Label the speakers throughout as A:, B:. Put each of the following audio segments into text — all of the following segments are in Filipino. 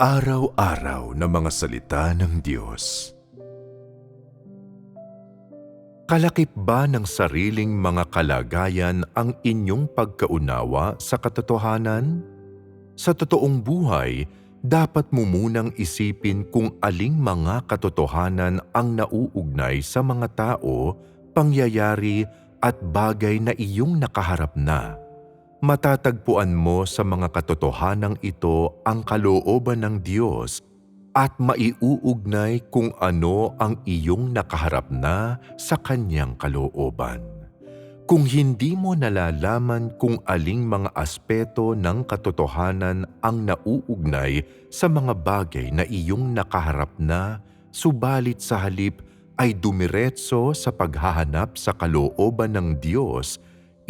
A: Pang-araw-araw na mga salita ng Diyos. Kalakip ba ng sariling mga kalagayan ang inyong pagkaunawa sa katotohanan? Sa totoong buhay, dapat mo munang isipin kung aling mga katotohanan ang nauugnay sa mga tao, pangyayari at bagay na iyong nakaharap na. Matatagpuan mo sa mga katotohanang ito ang kalooban ng Diyos at maiuugnay kung ano ang iyong nakaharap na sa kanyang kalooban. Kung hindi mo nalalaman kung aling mga aspeto ng katotohanan ang nauugnay sa mga bagay na iyong nakaharap na, subalit sa halip ay dumiretso sa paghahanap sa kalooban ng Diyos,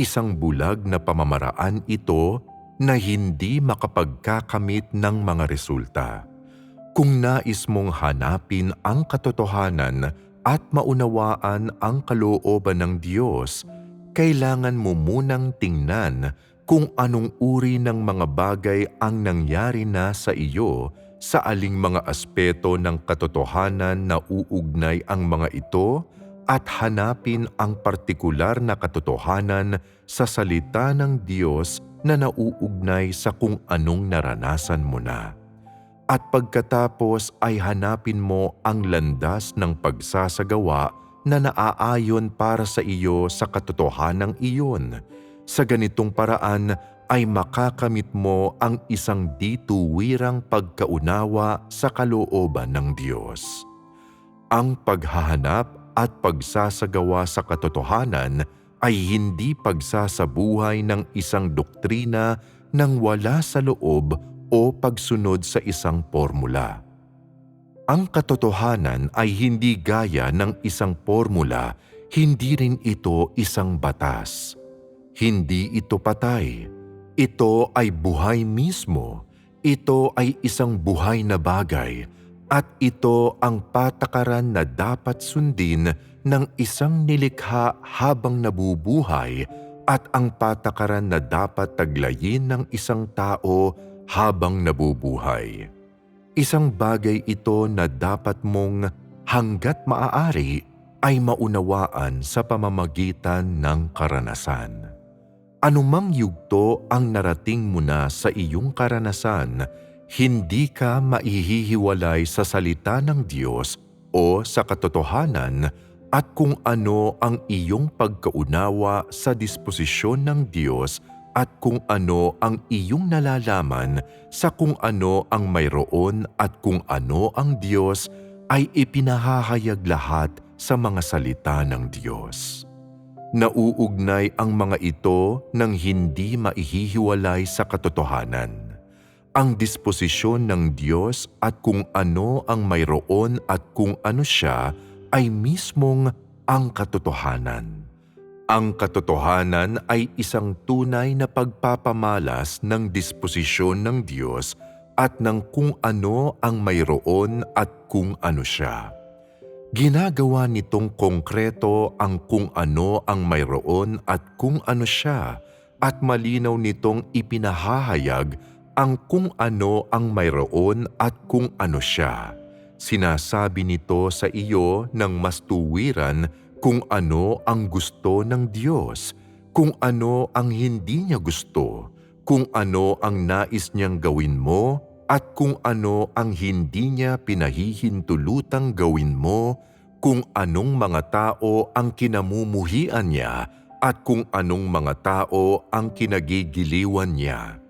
A: isang bulag na pamamaraan ito na hindi makapagkakamit ng mga resulta. Kung nais mong hanapin ang katotohanan at maunawaan ang kalooban ng Diyos, kailangan mo munang tingnan kung anong uri ng mga bagay ang nangyari na sa iyo sa aling mga aspeto ng katotohanan na uugnay ang mga ito at hanapin ang partikular na katotohanan sa salita ng Diyos na nauugnay sa kung anong naranasan mo na. At pagkatapos ay hanapin mo ang landas ng pagsasagawa na naaayon para sa iyo sa katotohanang iyon. Sa ganitong paraan ay makakamit mo ang isang dituwirang pagkaunawa sa kalooban ng Diyos. Ang paghahanap at pagsasagawa sa katotohanan ay hindi pagsasabuhay ng isang doktrina nang wala sa loob o pagsunod sa isang formula. Ang katotohanan ay hindi gaya ng isang formula, hindi rin ito isang batas. Hindi ito patay. Ito ay buhay mismo. Ito ay isang buhay na bagay at ito ang patakaran na dapat sundin ng isang nilikha habang nabubuhay at ang patakaran na dapat taglayin ng isang tao habang nabubuhay. Isang bagay ito na dapat mong hanggat maaari ay maunawaan sa pamamagitan ng karanasan. Anumang yugto ang narating mo na sa iyong karanasan, hindi ka maihihiwalay sa salita ng Diyos o sa katotohanan at kung ano ang iyong pagkaunawa sa disposisyon ng Diyos at kung ano ang iyong nalalaman sa kung ano ang mayroon at kung ano ang Diyos ay ipinahahayag lahat sa mga salita ng Diyos. Nauugnay ang mga ito ng hindi maihihiwalay sa katotohanan ang disposisyon ng Diyos at kung ano ang mayroon at kung ano siya ay mismong ang katotohanan. Ang katotohanan ay isang tunay na pagpapamalas ng disposisyon ng Diyos at ng kung ano ang mayroon at kung ano siya. Ginagawa nitong konkreto ang kung ano ang mayroon at kung ano siya at malinaw nitong ipinahahayag ang kung ano ang mayroon at kung ano siya. Sinasabi nito sa iyo ng mas tuwiran kung ano ang gusto ng Diyos, kung ano ang hindi niya gusto, kung ano ang nais niyang gawin mo at kung ano ang hindi niya pinahihintulutang gawin mo, kung anong mga tao ang kinamumuhian niya at kung anong mga tao ang kinagigiliwan niya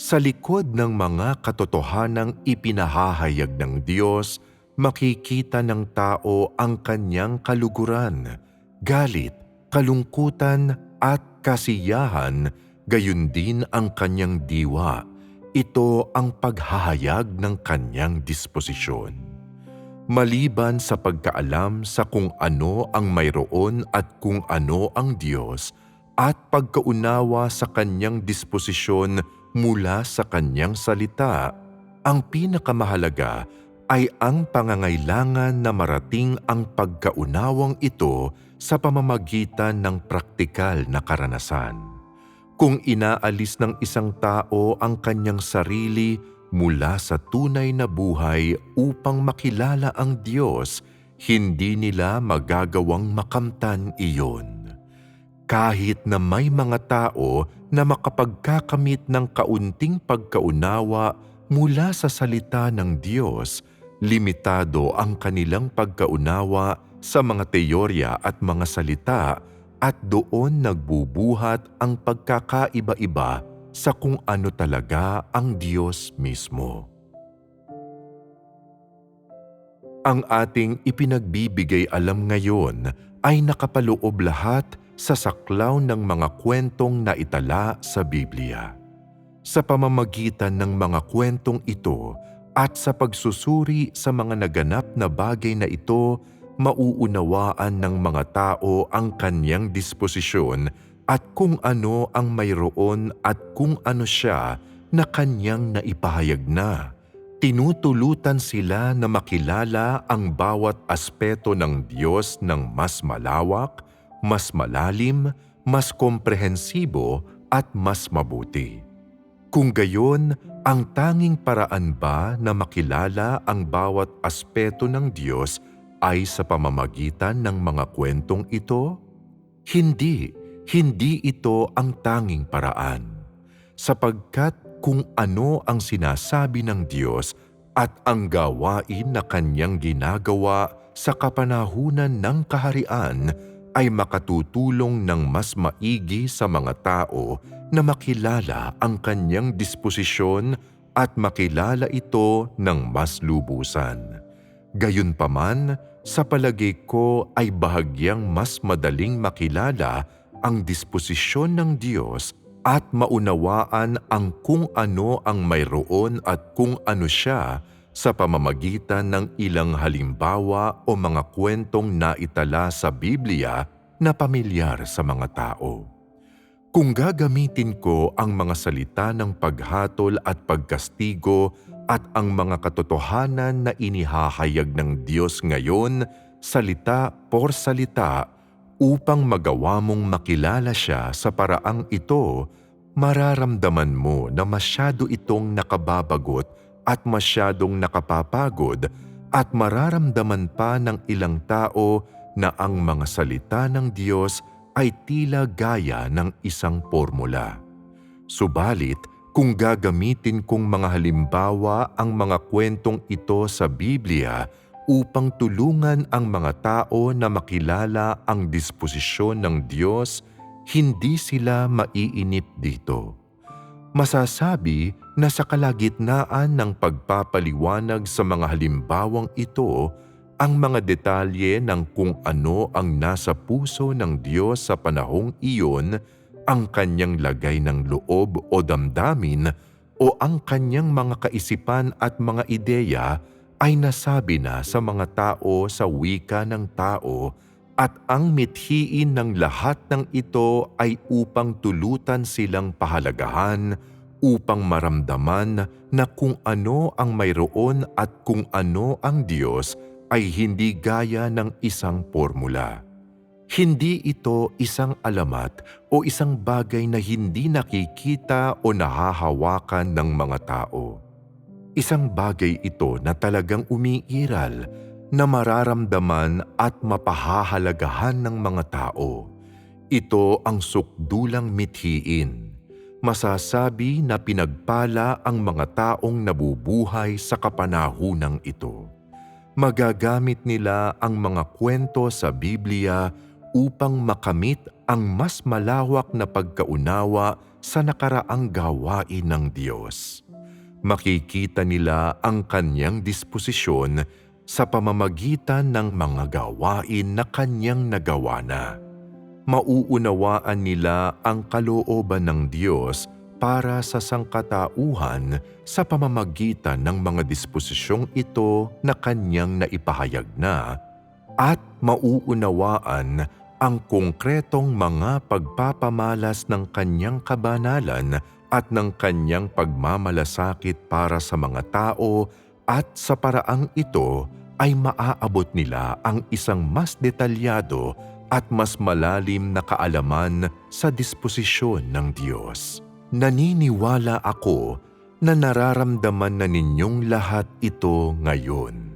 A: sa likod ng mga katotohanang ipinahahayag ng Diyos, makikita ng tao ang kanyang kaluguran, galit, kalungkutan at kasiyahan, gayon din ang kanyang diwa. Ito ang paghahayag ng kanyang disposisyon. Maliban sa pagkaalam sa kung ano ang mayroon at kung ano ang Diyos, at pagkaunawa sa kanyang disposisyon mula sa kanyang salita, ang pinakamahalaga ay ang pangangailangan na marating ang pagkaunawang ito sa pamamagitan ng praktikal na karanasan. Kung inaalis ng isang tao ang kanyang sarili mula sa tunay na buhay upang makilala ang Diyos, hindi nila magagawang makamtan iyon. Kahit na may mga tao na makapagkakamit ng kaunting pagkaunawa mula sa salita ng Diyos, limitado ang kanilang pagkaunawa sa mga teorya at mga salita at doon nagbubuhat ang pagkakaiba-iba sa kung ano talaga ang Diyos mismo. Ang ating ipinagbibigay alam ngayon ay nakapaloob lahat sa saklaw ng mga kwentong naitala sa Biblia. Sa pamamagitan ng mga kwentong ito at sa pagsusuri sa mga naganap na bagay na ito, mauunawaan ng mga tao ang kanyang disposisyon at kung ano ang mayroon at kung ano siya na kanyang naipahayag na. Tinutulutan sila na makilala ang bawat aspeto ng Diyos ng mas malawak, mas malalim, mas komprehensibo at mas mabuti. Kung gayon, ang tanging paraan ba na makilala ang bawat aspeto ng Diyos ay sa pamamagitan ng mga kwentong ito? Hindi, hindi ito ang tanging paraan. Sapagkat kung ano ang sinasabi ng Diyos at ang gawain na kanyang ginagawa sa kapanahunan ng kaharian ay makatutulong ng mas maigi sa mga tao na makilala ang kanyang disposisyon at makilala ito ng mas lubusan. Gayunpaman, sa palagay ko ay bahagyang mas madaling makilala ang disposisyon ng Diyos at maunawaan ang kung ano ang mayroon at kung ano siya sa pamamagitan ng ilang halimbawa o mga kwentong naitala sa Biblia na pamilyar sa mga tao. Kung gagamitin ko ang mga salita ng paghatol at pagkastigo at ang mga katotohanan na inihahayag ng Diyos ngayon, salita por salita, upang magawa mong makilala siya sa paraang ito, mararamdaman mo na masyado itong nakababagot at masyadong nakapapagod at mararamdaman pa ng ilang tao na ang mga salita ng Diyos ay tila gaya ng isang formula. Subalit, kung gagamitin kong mga halimbawa ang mga kwentong ito sa Biblia upang tulungan ang mga tao na makilala ang disposisyon ng Diyos, hindi sila maiinip dito. Masasabi na sa kalagitnaan ng pagpapaliwanag sa mga halimbawang ito, ang mga detalye ng kung ano ang nasa puso ng Diyos sa panahong iyon, ang kanyang lagay ng loob o damdamin o ang kanyang mga kaisipan at mga ideya ay nasabi na sa mga tao sa wika ng tao at ang mithiin ng lahat ng ito ay upang tulutan silang pahalagahan upang maramdaman na kung ano ang mayroon at kung ano ang Diyos ay hindi gaya ng isang formula. Hindi ito isang alamat o isang bagay na hindi nakikita o nahahawakan ng mga tao. Isang bagay ito na talagang umiiral na mararamdaman at mapahahalagahan ng mga tao. Ito ang sukdulang mithiin. Masasabi na pinagpala ang mga taong nabubuhay sa kapanahunang ito. Magagamit nila ang mga kwento sa Biblia upang makamit ang mas malawak na pagkaunawa sa nakaraang gawain ng Diyos makikita nila ang kanyang disposisyon sa pamamagitan ng mga gawain na kanyang nagawa na. Mauunawaan nila ang kalooban ng Diyos para sa sangkatauhan sa pamamagitan ng mga disposisyong ito na kanyang naipahayag na at mauunawaan ang konkretong mga pagpapamalas ng kanyang kabanalan at ng kanyang pagmamalasakit para sa mga tao at sa paraang ito ay maaabot nila ang isang mas detalyado at mas malalim na kaalaman sa disposisyon ng Diyos. Naniniwala ako na nararamdaman na ninyong lahat ito ngayon.